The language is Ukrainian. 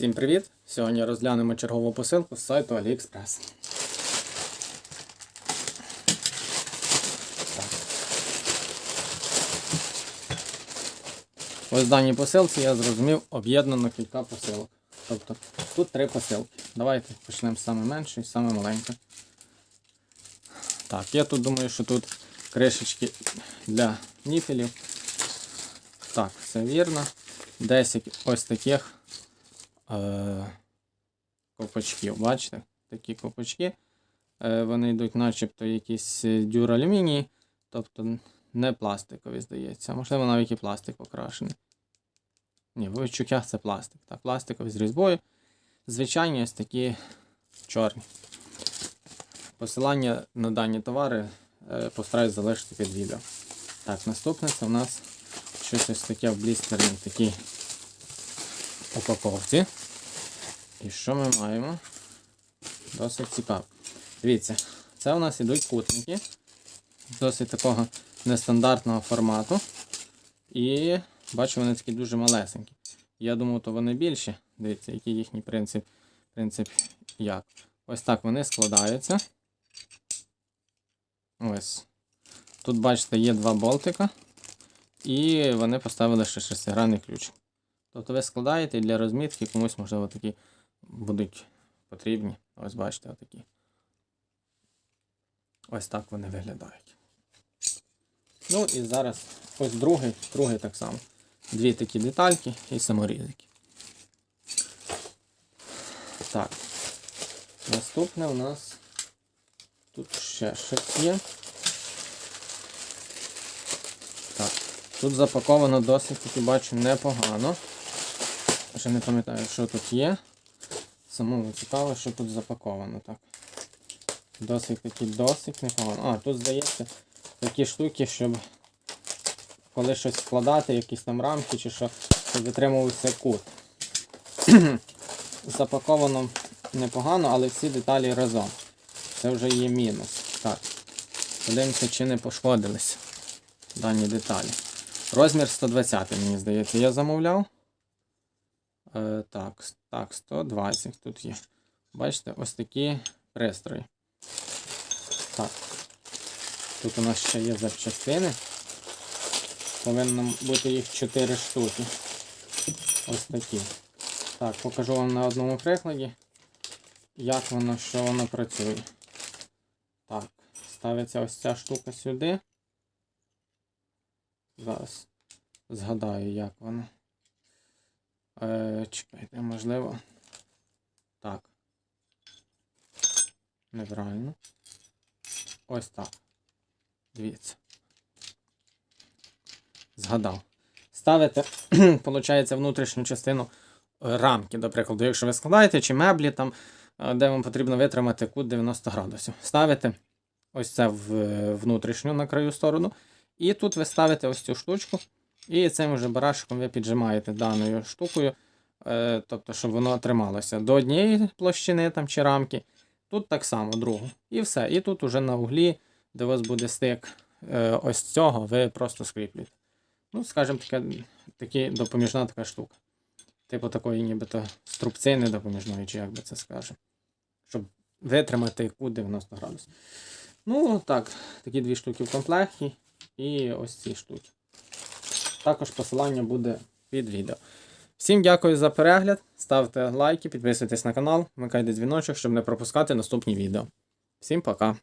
Всім привіт! Сьогодні розглянемо чергову посилку з сайту AliExpress. Ось в даній посилці я зрозумів об'єднано кілька посилок. Тобто тут три посилки. Давайте почнемо з саме меншої, саме маленької. Так, я тут думаю, що тут кришечки для ніфелів. Так, все вірно. 10 ось таких е, ковпачків. Бачите? Такі ковпачки. Е, вони йдуть начебто якісь е, дюралюмінії, тобто не пластикові, здається. Можливо, навіть і пластик покрашений. Ні, в відчуттях це пластик. Так, пластикові з різьбою. Звичайні ось такі чорні. Посилання на дані товари е, постараюсь залишити під відео. Так, наступне це у нас щось ось таке в блістерній такій упаковці. І що ми маємо? Досить цікаво. Дивіться, це у нас ідуть кутники. Досить такого нестандартного формату. І бачу, вони такі дуже малесенькі. Я думав, то вони більші. Дивіться, який їхній принцип. Принцип як. Ось так вони складаються. Ось. Тут, бачите, є два болтика. І вони поставили ще шестигранний ключ. Тобто ви складаєте для розмітки комусь, можливо, такі будуть потрібні. Ось бачите, отакі. Ось так вони виглядають. Ну і зараз ось другий, другий так само. Дві такі детальки і саморізики. Так. Наступне у нас тут ще щось є. Тут запаковано досить таки бачу непогано. Ще не пам'ятаю, що тут є. Самому цікаво, що тут запаковано. так. Досить таки досить непогано. А, тут здається такі штуки, щоб коли щось складати, якісь там рамки чи що, щоб витримувався кут. Запаковано непогано, але всі деталі разом. Це вже є мінус. Так. Подивимося, чи не пошкодилися дані деталі. Розмір 120, мені здається, я замовляв. Е, так, так, 120 тут є. Бачите, ось такі пристрої. Так. Тут у нас ще є запчастини. Повинно бути їх 4 штуки. Ось такі. Так, покажу вам на одному прикладі, як воно, що воно працює. Так, ставиться ось ця штука сюди. Зараз згадаю, як воно. Е, чекайте, можливо. Так. Неправильно. Ось так. Дивіться. Згадав. Ставите, виходить, внутрішню частину рамки, до прикладу, якщо ви складаєте, чи меблі, там, е, де вам потрібно витримати кут 90 градусів. Ставите ось це в е, внутрішню на краю сторону. І тут ви ставите ось цю штучку. І цим вже барашком ви піджимаєте даною штукою, е, тобто, щоб воно трималося до однієї площини там, чи рамки. Тут так само другу. І все. І тут уже на углі, де у вас буде стик е, ось цього, ви просто скріплюєте. Ну, скажімо, така, такі допоміжна така штука. Типу такої нібито струбцини допоміжної, чи як би це скажемо. Щоб витримати кут 90 градусів. Ну, так, такі дві штуки в комплекті. І ось ці штуки. Також посилання буде під відео. Всім дякую за перегляд. Ставте лайки, підписуйтесь на канал, вмикайте дзвіночок, щоб не пропускати наступні відео. Всім пока!